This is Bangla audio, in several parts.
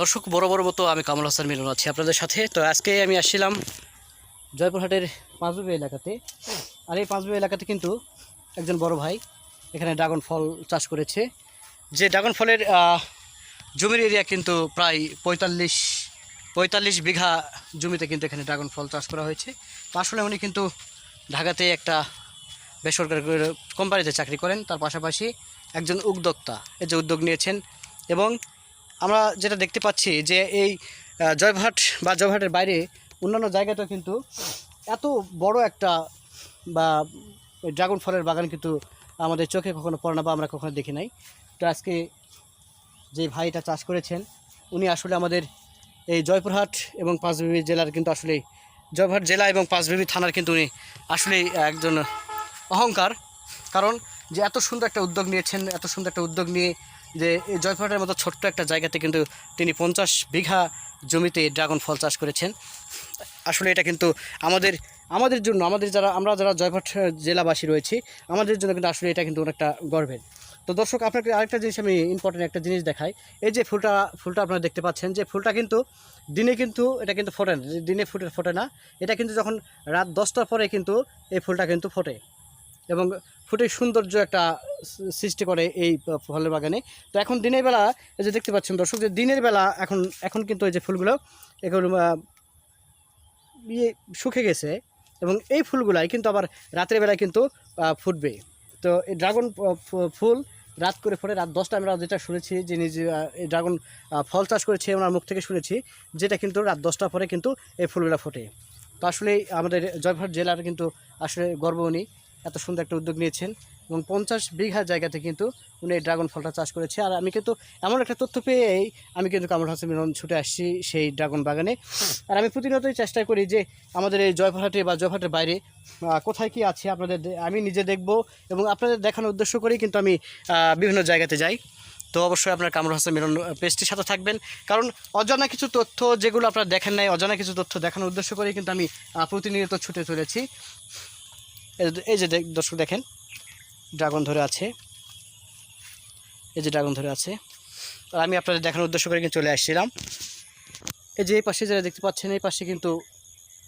দর্শক, বড় বড় মতো আমি কামল হাসান মিলন আছি আপনাদের সাথে। তো আজকে আমি আসছিলাম জয়পুরহাটের পাঁচবিবি এলাকাতে। আর এই পাঁচবিবি এলাকাতে কিন্তু একজন বড় ভাই এখানে ড্রাগন ফল চাষ করেছে। যে ড্রাগন ফলের জমির এরিয়া কিন্তু প্রায় পঁয়তাল্লিশ পঁয়তাল্লিশ বিঘা জমিতে কিন্তু এখানে ড্রাগন ফল চাষ করা হয়েছে। আসলে উনি কিন্তু ঢাকাতে একটা বেসরকারি কোম্পানিতে চাকরি করেন। তার পাশাপাশি একজন উদ্যোক্তা, এই যে উদ্যোগ নিয়েছেন এবং আমরা যেটা দেখতে পাচ্ছি যে এই জয়ভাট বা জয়ভাটের বাইরে অন্যান্য জায়গাতেও কিন্তু এত বড় একটা, বা ড্রাগন ফলের বাগান কিন্তু আমাদের চোখে কখনো পড়ে না বা আমরা কখনো দেখি নাই। তো আজকে যে ভাইটা চাষ করেছেন, উনি আসলে আমাদের এই জয়পুরহাট এবং পাঁচবিবি জেলার কিন্তু আসলে, জয়পুরহাট জেলা এবং পাঁচবিবি থানার কিন্তু উনি আসলেই একজন অহংকার। কারণ যে এত সুন্দর একটা উদ্যোগ নিয়েছেন, এত সুন্দর একটা উদ্যোগ নিয়ে যে জয়পুরহাটের মতো ছোট্ট একটা জায়গাতে কিন্তু তিনি পঞ্চাশ বিঘা জমিতে ড্রাগন ফল চাষ করেছেন। আসলে এটা কিন্তু আমাদের আমাদের জন্য, আমাদের যারা, আমরা যারা জয়পুরহাট জেলাবাসী রয়েছি, আমাদের জন্য কিন্তু আসলে এটা কিন্তু অনেকটা গর্বের। তো দর্শক, আপনাকে আরেকটা জিনিস আমি ইম্পর্টেন্ট একটা জিনিস দেখাই। এই যে ফুলটা ফুলটা আপনারা দেখতে পাচ্ছেন যে ফুলটা কিন্তু দিনে কিন্তু, এটা কিন্তু ফোটে না দিনে ফুটে, ফোটে না। এটা কিন্তু যখন রাত দশটার পরে কিন্তু এই ফুলটা কিন্তু ফোটে। এবং ফুটে সৌন্দর্য একটা সৃষ্টি করে এই ফলের বাগানে। তো এখন দিনের বেলা যে দেখতে পাচ্ছেন দর্শক, যে দিনের বেলা এখন এখন কিন্তু এই যে ফুলগুলো এখন ইয়ে শুকে গেছে এবং এই ফুলগুলাই কিন্তু আবার রাতের বেলায় কিন্তু ফুটবে। তো এই ড্রাগন ফুল রাত করে ফোটে, রাত দশটা আমরা যেটা শুনেছি যে নিজে এই ড্রাগন ফল চাষ করেছে ওনার মুখ থেকে শুনেছি, যেটা কিন্তু রাত দশটা পরে কিন্তু এই ফুলগুলো ফোটে। তো আসলে আমাদের জয়পুরহাট জেলার কিন্তু আসলে গর্ব উনি। এত সুন্দর একটা উদ্যোগ নিয়েছেন এবং পঞ্চাশ বিঘা জায়গাতে কিন্তু উনি এই ড্রাগন ফলটা চাষ করেছে। আর আমি কিন্তু এমন একটা তথ্য পেয়েই আমি কিন্তু কামরুল হাসান মিলন ছুটে আসছি সেই ড্রাগন বাগানে। আর আমি প্রতিনিয়তই চেষ্টা করি যে আমাদের এই জয়পুরহাটে বা জয়পুরহাটের বাইরে কোথায় কি আছে আপনাদের আমি নিজে দেখব এবং আপনাদের দেখানোর উদ্দেশ্য করেই কিন্তু আমি বিভিন্ন জায়গাতে যাই। তো অবশ্যই আপনার কামরুল হাসান মিলন পেজটির সাথে থাকবেন। কারণ অজানা কিছু তথ্য যেগুলো আপনারা দেখেন নাই, অজানা কিছু তথ্য দেখানোর উদ্দেশ্য করেই কিন্তু আমি প্রতিনিয়ত ছুটে চলেছি। এই যে- দর্শক দেখেন, ড্রাগন ধরে আছে। এই যে ড্রাগন ধরে আছে। আর আমি আপনাদের দেখানোর উদ্দেশ্য করে কিন্তু চলে আসছিলাম। এই যে এই পাশে যারা দেখতে পাচ্ছেন, এই পাশে কিন্তু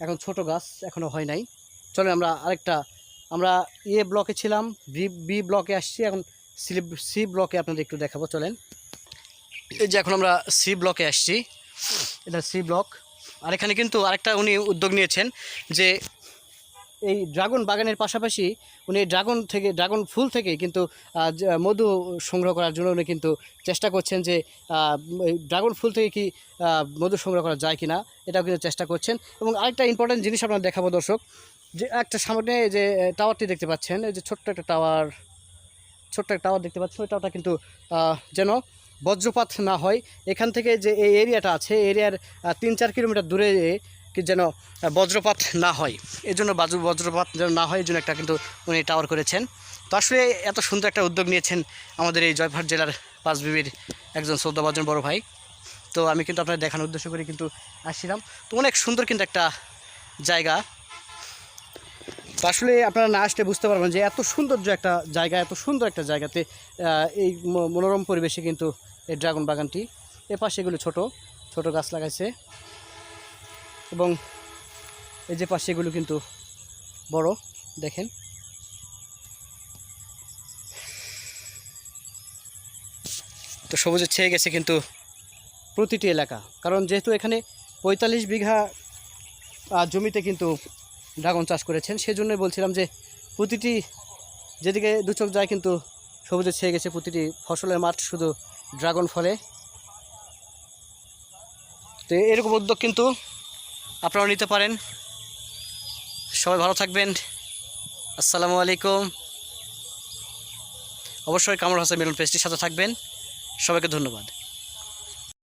এখন ছোট গাছ এখনও হয় নাই। চলেন আমরা আরেকটা আমরা এ ব্লকে ছিলাম, বি বি ব্লকে আসছি। এখন সি ব্লকে আপনাদের একটু দেখাবো, চলেন। এই যে এখন আমরা সি ব্লকে আসছি। এটা সি ব্লক আর এখানে কিন্তু আরেকটা উনি উদ্যোগ নিয়েছেন যে এই ড্রাগন বাগানের পাশাপাশি উনি ড্রাগন থেকে, ড্রাগন ফুল থেকে কিন্তু মধু সংগ্রহ করার জন্য উনি কিন্তু চেষ্টা করছেন যে ড্রাগন ফুল থেকে কি মধু সংগ্রহ করা যায় কিনা, এটাও কিন্তু চেষ্টা করছেন। এবং আরেকটা ইম্পর্টেন্ট জিনিস আপনার দেখাবো দর্শক, যে একটা সামনে যে টাওয়ারটি দেখতে পাচ্ছেন, এই যে ছোট্ট একটা টাওয়ার ছোট্ট একটা টাওয়ার দেখতে পাচ্ছেন, ওই টাওয়ারটা কিন্তু যেন বজ্রপাত না হয়। এখান থেকে যে এই এরিয়াটা আছে এরিয়ার তিন চার কিলোমিটার দূরে কি যেন বজ্রপাত না হয়। এই জন্য বাজু বজ্রপাত যেন না হয় এই জন্য একটা কিন্তু উনি টাওয়ার করেছেন। তো আসলে এত সুন্দর একটা উদ্যোগ নিয়েছেন আমাদের এই জয়পুরহাট জেলার পাঁচবিবির একজন সৌদাবাজন বড় ভাই। তো আমি কিন্তু আপনার দেখানোর উদ্দেশ্য করে কিন্তু আসছিলাম। তো অনেক সুন্দর কিন্তু একটা জায়গা। তো আসলে আপনারা না আসলে বুঝতে পারবেন যে এত সৌন্দর্য একটা জায়গা, এত সুন্দর একটা জায়গাতে এই মনোরম পরিবেশে কিন্তু এই ড্রাগন বাগানটি। এ পাশে এগুলো ছোট ছোট গাছ লাগাইছে। এবং এই যে পাশে এগুলো কিন্তু বড়, দেখেন। তো সবুজে ছেয়ে গেছে কিন্তু প্রতিটি এলাকা। কারণ যেহেতু এখানে পঁয়তাল্লিশ বিঘা জমিতে কিন্তু ড্রাগন চাষ করেছেন, সেজন্যই বলছিলাম যে প্রতিটি যেদিকে দু চোখ যায় কিন্তু সবুজে ছেয়ে গেছে প্রতিটি ফসলের মাঠ শুধু ড্রাগন ফলে। তো এরকম উদ্যোগ কিন্তু আপনারাও নিতে পারেন। সবাই ভালো থাকবেন। আসসালামু আলাইকুম। অবশ্যই কামর হাসান মিলন পেজটির সাথে থাকবেন। সবাইকে ধন্যবাদ।